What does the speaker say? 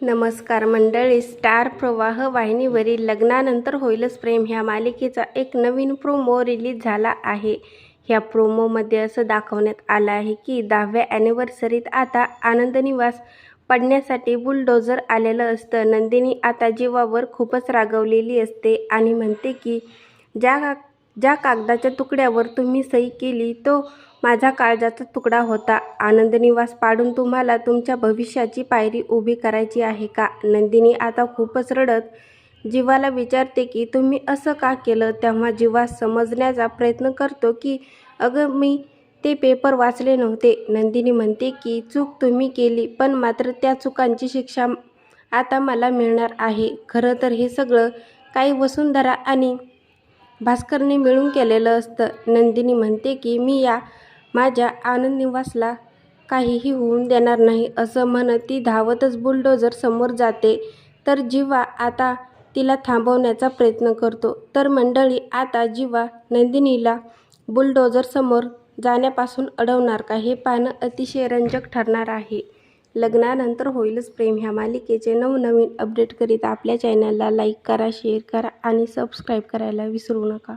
नमस्कार मंडळी स्टार प्रवाह वाहिनीवरील लग्नानंतर होईलच प्रेम. ह्या मालिकेचा एक नवीन प्रोमो रिलीज झाला आहे. ह्या प्रोमोमध्ये असं दाखवण्यात आलं आहे की दहाव्या ॲनिव्हर्सरीत आता आनंद निवास पडण्यासाठी बुलडोझर आलेलं असतं. नंदिनी आता जीवावर खूपच रागवलेली असते आणि म्हणते की ज्या ज्या कागदाच्या तुकड्यावर तुम्ही सही केली तो माझा काळजाचा तुकडा होता. आनंदनिवास पाडून तुम्हाला तुमच्या भविष्याची पायरी उभी करायची आहे का? नंदिनी आता खूपच रडत जीवाला विचारते की तुम्ही असं का केलं? तेव्हा जीवा समजण्याचा प्रयत्न करतो की अगं मी ते पेपर वाचले नव्हते. नंदिनी म्हणते की चूक तुम्ही केली पण मात्र त्या चुकांची शिक्षा आता मला मिळणार आहे. खरं तर हे सगळं काही वसुंधरा आणि भास्करने मिळून केलेलं असतं. नंदिनी म्हणते की मी या माझ्या आनंद निवासला काहीही होऊन देणार नाही असं म्हणत ती धावतच बुलडोजर समोर जाते. तर जीवा आता तिला थांबवण्याचा प्रयत्न करतो. तर मंडळी आता जीवा नंदिनीला बुलडोजरसमोर जाण्यापासून अडवणार का हे पाहणं अतिशय रंजक ठरणार आहे. लग्नानंतर होईलच प्रेम ह्या मालिकेचे. नवनवीन अपडेट करीत आपल्या चॅनलला लाईक करा शेअर करा आणि सबस्क्राईब करायला विसरू नका.